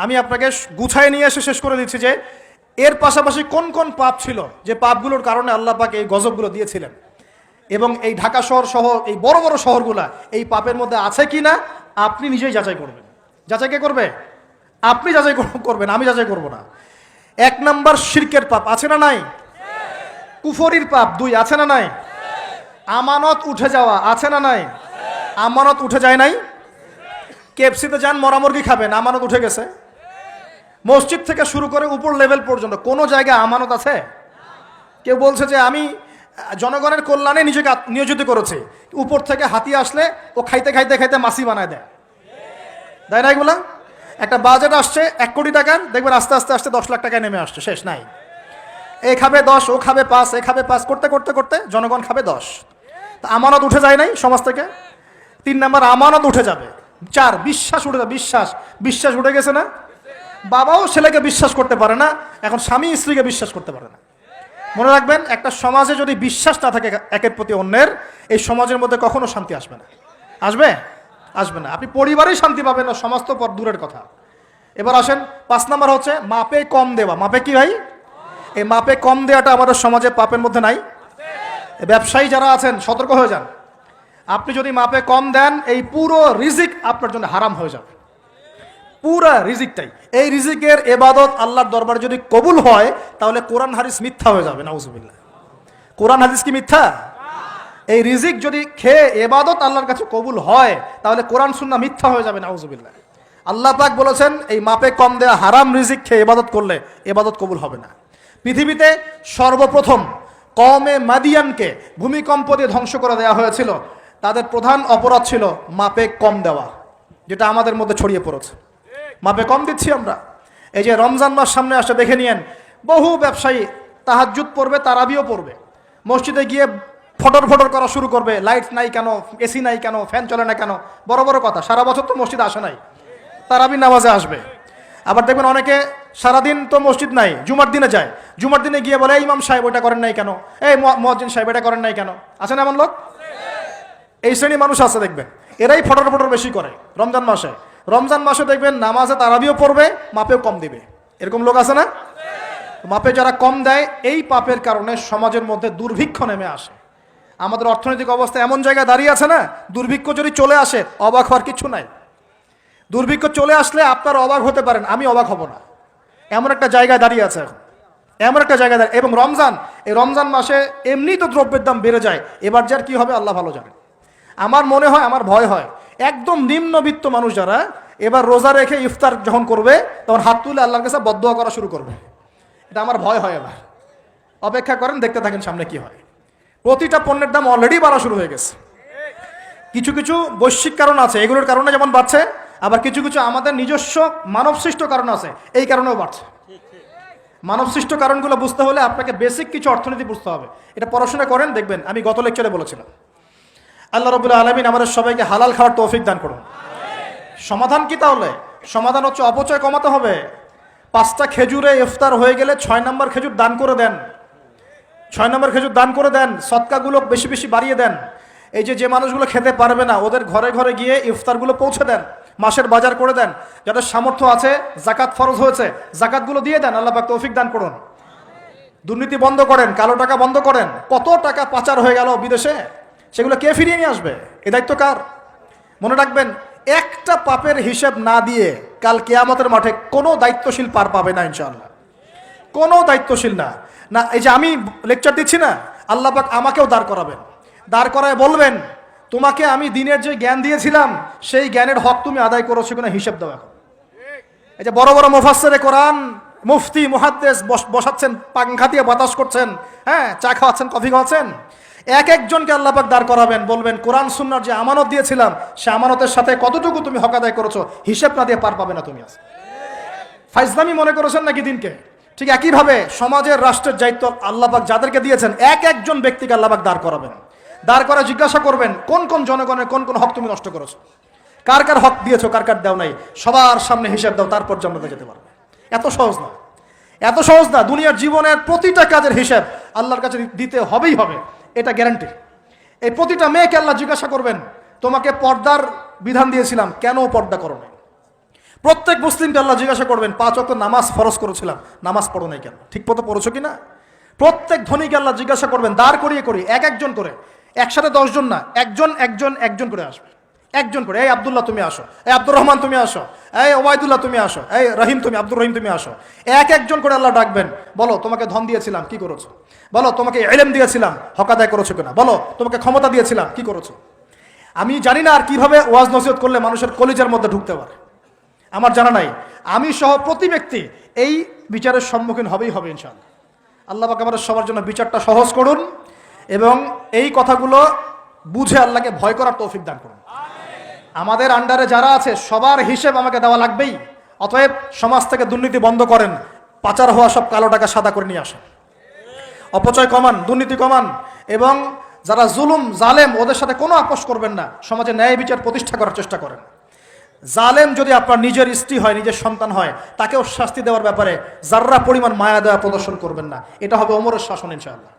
আমি আপনাকে গুছায় নিয়ে এসে শেষ করে দিচ্ছি যে, এর পাশাপাশি কোন কোন পাপ ছিল যে পাপগুলোর কারণে আল্লাহ পাক এই গজবগুলো দিয়েছিলেন? এবং এই ঢাকা শহর সহ, এই বড় বড় শহরগুলা এই পাপের মধ্যে আছে কি না আপনি নিজেই যাচাই করবেন। যাচাই কে করবে? আপনি যাচাই কর- করবেন, আমি যাচাই করব না। এক নাম্বার শিরকের পাপ আছে না নাই? কুফরির পাপ দুই আছে না নাই? আমানত উঠে যাওয়া আছে না নাই? আমানত উঠে যায় নাই? কেএফসিতে যান মরামুরগি খাবেন, আমানত উঠে গেছে। মসজিদ থেকে শুরু করে উপর লেভেল পর্যন্ত, কোনো জায়গায় আমানত আছে? কেউ বলছে যে আমি, জনগণের কল্যাণে নিজেকে নিয়োজিত করেছি। উপর থেকে হাতি আসলে ও খাইতে খাইতে খাইতে মাসি বানায় দেয়। দেয় না এগুলা একটা বাজেট আসছে এক কোটি টাকার দেখবেন আস্তে আস্তে আস্তে দশ লাখ টাকায় নেমে আসছে, শেষ, নাই। এ খাবে দশ, ও খাবে পাঁচ, এ খাবে পাঁচ, করতে করতে করতে জনগণ খাবে দশ। তা আমানত উঠে যায় নাই সমাজ থেকে? তিন নাম্বার, আমানত উঠে যাবে। চার, বিশ্বাস উঠে যাবে, বিশ্বাস। বিশ্বাস উঠে গেছে না? বাবাও ছেলেকে বিশ্বাস করতে পারে না, এখন স্বামী স্ত্রীকে বিশ্বাস করতে পারে না। মনে রাখবেন, একটা সমাজে যদি বিশ্বাস না থাকে একের প্রতি অন্যের, এই সমাজের মধ্যে কখনো শান্তি আসবে না। আসবে? আসবে না। আপনি পরিবারেই শান্তি পাবেন না, সমাজ তো পর দূরের কথা। এবার আসেন, পাঁচ নাম্বার হচ্ছে, মাপে কম দেওয়া। মাপে কি ভাই? এই মাপে কম দেওয়াটা আমাদের সমাজে পাপের মধ্যে নাই। ব্যবসায়ী যারা আছেন, সতর্ক হয়ে যান। আপনি যদি মাপে কম দেন, এই পুরো রিজিক আপনার জন্য হারাম হয়ে যাবে। পুরা রিজিকটাই। এই রিজিকের এবাদত আল্লাহর দরবারে যদি কবুল হয়, তাহলে কোরআন হাদিস মিথ্যা হয়ে যাবে, নাউজুবিল্লাহ। কোরআন হাদিস কি মিথ্যা? এই রিজিক যদি খেয়ে এবাদত আল্লাহর কাছে কবুল হয়, তাহলে কোরআন সুন্না মিথ্যা হয়ে যাবে, নাউজুবিল্লাহ। আল্লাহ পাক বলেছেন, এই মাপে কম দেয়া হারাম রিজিক খেয়ে এবাদত করলে এবাদত কবুল হবে না। পৃথিবীতে সর্বপ্রথম কমে মাদিয়ানকে ভূমিকম্প দিয়ে ধ্বংস করে দেওয়া হয়েছিল। তাদের প্রধান অপরাধ ছিল মাপে কম দেওয়া, যেটা আমাদের মধ্যে ছড়িয়ে পড়েছে। মাপে কম দিচ্ছি আমরা। এই যে রমজান মাস সামনে আসে দেখে নিয়েন, বহু ব্যবসায়ী তাহাজ্জুদ পড়বে, তারাবিও পড়বে। মসজিদে গিয়ে ফটর ফটর করা শুরু করবে, লাইট নাই কেন, এসি নাই কেন, ফ্যান চলে না কেন, বড় বড় কথা, সারা বছর তো মসজিদ আসে নাই, তারাবি নামাজে আসবে। আবার দেখবেন অনেকে সারাদিন তো মসজিদ নাই, জুমার দিনে যায়, জুমার দিনে গিয়ে বলে, "এই ইমাম সাহেব ওটা করেন নাই কেন? এই মহাজিন সাহেব, এটা করেন নাই কেন? আছে না এমন লোক? এই শ্রেণি মানুষ আছে, দেখবেন। এরাই ফটর ফটর বেশি করে, রমজান মাসে। রমজান মাসে দেখবেন নামাজে তারাবিও পড়বে, মাপেও কম দিবে। এরকম লোক আছে না? মাপে যারা কম দেয়, এই পাপের কারণে সমাজের মধ্যে দুর্ভিক্ষ নেমে আসে। আমাদের অর্থনৈতিক অবস্থা এমন জায়গায় দাঁড়িয়ে আছে না, দুর্ভিক্ষ যদি চলে আসে, অবাক হওয়ার কিছু নাই। দুর্ভিক্ষ চলে আসলে আপনার অবাক হতে পারেন, আমি অবাক হব না। এমন একটা জায়গায় দাঁড়িয়ে আছে এখন। এমন একটা জায়গায় দাঁড়িয়ে এবং রমজান, এই রমজান মাসে এমনি তো দ্রব্যের দাম বেড়ে যায়। এবার যার কি হবে, আল্লাহ ভালো জানেন আমার মনে হয়, আমার ভয় হয় একদম নিম্নবিত্ত মানুষ যারা, এবার রোজা রেখে ইফতার যখন করবে, তখন হাত তুলে আল্লাহর কাছে বদোয়া করা শুরু করবে। এটা আমার ভয় হয় এবার। অপেক্ষা করেন, দেখতে থাকেন সামনে কি হয়। প্রতিটা পণ্যের দাম অলরেডি বাড়া শুরু হয়ে গেছে। কিছু কিছু বৈশ্বিক কারণ আছে, এগুলোর কারণে যেমন বাড়ছে, আবার কিছু কিছু আমাদের নিজস্ব মানবসৃষ্ট কারণ আছে, এই কারণেও বাড়ছে। মানবসৃষ্ট কারণগুলো বুঝতে হলে আপনাকে বেসিক কিছু অর্থনীতি বুঝতে হবে। এটা পড়াশোনা করেন, দেখবেন, আমি গত লেকচারে বলেছিলাম। আল্লাহ রবুল্লা আলমিন আমাদের সবাইকে হালাল খাওয়ার তৌফিক দান করুন। সমাধান কি তাহলে? সমাধান হচ্ছে অপচয় কমাতে হবে। পাঁচটা খেজুরে ইফতার হয়ে গেলে ছয় নম্বর খেজুর দান করে দেন। ছয় নম্বর খেজুর দান করে দেন, সৎকাগুলো বেশি বেশি বাড়িয়ে দেন। এই যে যে মানুষগুলো খেতে পারবে না, ওদের ঘরে ঘরে গিয়ে ইফতারগুলো পৌঁছে দেন, মাসের বাজার করে দেন। যাদের সামর্থ্য আছে জাকাত ফরজ হয়েছে জাকাতগুলো দিয়ে দেন, আল্লাহ পাক তৌফিক দান করুন। দুর্নীতি বন্ধ করেন, কালো টাকা বন্ধ করেন। কত টাকা পাচার হয়ে গেল বিদেশে? সেগুলো কে ফিরিয়ে নিয়ে আসবে? এ দায়িত্ব কার? মনে রাখবেন, একটা পাপের হিসেব না দিয়ে কাল কেয়ামতের মাঠে কোনো দায়িত্বশীল পার পাবে না, ইনশাআল্লাহ। কোনো দায়িত্বশীল না। না, এই যে আমি লেকচার দিচ্ছি না, আল্লাহ পাক আমাকেও দাঁড় করাবেন। দাঁড় করায় বলবেন, তোমাকে আমি দিনের যে জ্ঞান দিয়েছিলাম, সেই জ্ঞানের হক তুমি আদায় করেছ কিনা হিসেব দাও এখন। এই যে বড় বড় মুফাসসিরে কোরআন, মুফতি, মুহাদ্দেস বস- বসাচ্ছেন পাংখা দিয়ে বাতাস করছেন হ্যাঁ চা খাওয়াচ্ছেন, কফি খাওয়াচ্ছেন। এক একজনকে আল্লাহ পাক দাঁড় করাবেন, বলবেন, কোরআন, সুন্নার যে আমানত দিয়েছিলাম, সে আমানতের সাথে কতটুকু তুমি হক আদায় করেছ, হিসেব না দিয়ে পার পাবে না তুমি আজ। ফাইজলামি মনে করেছেন নাকি দিনকে? ঠিক একইভাবে সমাজের, রাষ্ট্রের দায়িত্ব আল্লাহবাক যাদেরকে দিয়েছেন, এক একজন ব্যক্তিকে আল্লাহবাক দাঁড় করাবেন। দাঁড় করা জিজ্ঞাসা করবেন, কোন কোন জনগণের কোন কোন হক তুমি নষ্ট করেছ? কার কার হক দিয়েছ, কার কার দেও নাই? সবার সামনে হিসাব দাও, তারপর জান্নাতে যেতে পারবে। এত সহজ না। এত সহজ না, দুনিয়ার জীবনের প্রতিটা কাজের হিসাব আল্লাহর কাছে দিতে হবেই হবে। এটা গ্যারান্টি এই প্রতিটা মেয়েকে আল্লাহ জিজ্ঞাসা করবেন, তোমাকে পর্দার বিধান দিয়েছিলাম, কেন পর্দা করো নাই প্রত্যেক মুসলিমকে আল্লাহ জিজ্ঞাসা করবেন, পাঁচ অক্ট নামাজ ফরজ করেছিলাম, নামাজ পড়ো নাই কেন? ঠিক মতো পড়েছো কি না? প্রত্যেক ধনীকে আল্লাহ জিজ্ঞাসা করবেন, দাঁড় করিয়ে করি, এক একজন করে, একসাথে দশজন না, একজন একজন একজন করে আসবে। একজন করে, এই আবদুল্লাহ, তুমি আসো। এই আব্দুর রহমান, তুমি আসো। এই ওবায়দুল্লাহ, তুমি আসো। এই রহিম, তুমি, আব্দুর রহিম, তুমি আসো। এক একজন করে আল্লাহ ডাকবেন, বলো, তোমাকে ধন দিয়েছিলাম, কি করেছ? বলো, তোমাকে এলেম দিয়েছিলাম হকাদায় করেছ কিনা? বলো, তোমাকে ক্ষমতা দিয়েছিলাম, কি করেছ? আমি জানি না আর কীভাবে ওয়াজ নসিহত করলে মানুষের কলিজার মধ্যে ঢুকতে পারে। আমার জানা নাই। আমি সহ প্রতি ব্যক্তি এই বিচারের সম্মুখীন হবেই হবে ইনশাআল্লাহ। আল্লাহ পাক আমাদের সবার জন্য বিচারটা সহজ করুন এবং এই কথাগুলো বুঝে আল্লাহকে ভয় করার তৌফিক দান করুন। আমাদের আন্ডারে যারা আছে, সবার হিসেব আমাকে দেওয়া লাগবেই। অতএব সমাজ থেকে দুর্নীতি বন্ধ করেন, পাচার হওয়া সব কালো টাকা সাদা করে নিয়ে আসেন। অপচয় কমান, দুর্নীতি কমান, এবং যারা জুলুম, জালেম, ওদের সাথে কোনো আপোষ করবেন না, সমাজে ন্যায় বিচার প্রতিষ্ঠা করার চেষ্টা করেন। জালেম যদি আপনার নিজের স্ত্রী হয়, নিজের সন্তান হয়, তাকেও শাস্তি দেওয়ার ব্যাপারে যার্রা পরিমাণ মায়া দেওয়া প্রদর্শন করবেন না। এটা হবে ওমরের শাসন, ইনশাআল্লাহ।